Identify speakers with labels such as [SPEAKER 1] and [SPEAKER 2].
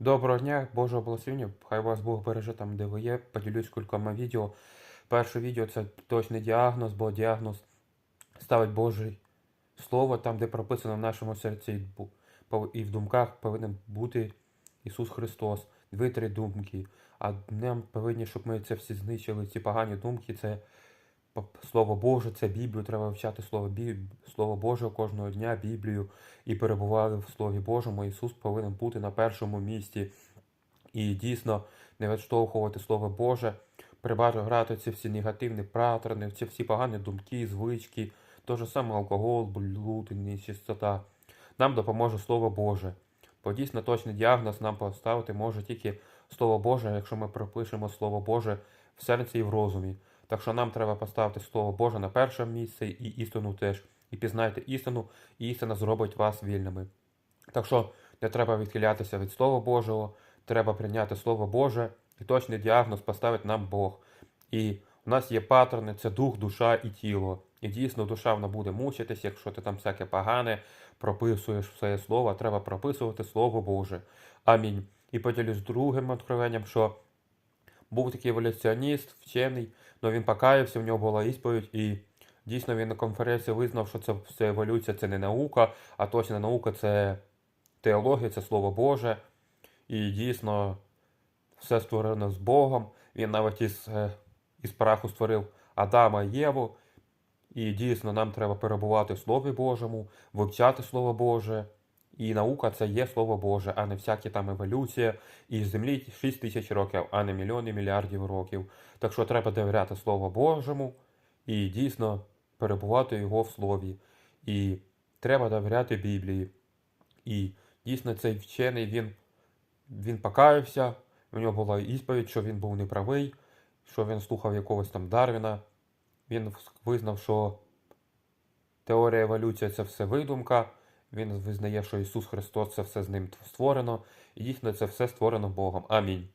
[SPEAKER 1] Доброго дня, Божого благословення. Хай вас Бог береже там, де ви є. Поділюсь кількома відео. Перше відео це точний діагноз, бо діагноз ставить Божий Слово там, де прописано в нашому серці і в думках повинен бути Ісус Христос. Дві-три думки. А нам повинні, щоб ми це всі знищили, ці погані думки, це Слово Боже, це Біблію, треба вивчати Слово, Бі... Слово Боже кожного дня, Біблію, і перебували в Слові Божому. Ісус повинен бути на першому місці. І дійсно не відштовхувати Слово Боже, прибрати ці всі негативні паттерни, ці всі погані думки, звички, то же саме алкоголь, блуд, нечистота. Нам допоможе Слово Боже. Бо дійсно точний діагноз нам поставити може тільки Слово Боже, якщо ми пропишемо Слово Боже в серці і в розумі. Так що нам треба поставити Слово Боже на перше місце і істину теж. І пізнайте істину, і істина зробить вас вільними. Так що не треба відхилятися від Слова Божого, треба прийняти Слово Боже і точний діагноз поставить нам Бог. І у нас є паттерни, це дух, душа і тіло. І дійсно душа вона буде мучитись, якщо ти там всяке погане прописуєш все слово, треба прописувати Слово Боже. Амінь. І поділюсь другим откровенням, що був такий еволюціоніст, вчений, але він покаявся, в нього була ісповідь, і дійсно він на конференції визнав, що це все еволюція це не наука, а точна наука це теологія, це Слово Боже. І дійсно все створено з Богом. Він навіть із, е, із праху створив Адама і Єву. І дійсно нам треба перебувати в Слові Божому, вивчати Слово Боже. І наука це є Слово Боже, а не всякі там еволюція. І землі 6 тисяч років, а не мільйони мільярдів років. Так що треба довіряти Слову Божому і дійсно перебувати його в Слові. І треба довіряти Біблії. І дійсно цей вчений він, він покаявся, у нього була ісповідь, що він був неправий, що він слухав якогось там Дарвіна. Він визнав, що теорія еволюції це все видумка. Він визнає, що Ісус Христос це все з ним створено, і дійсно це все створено Богом. Амінь.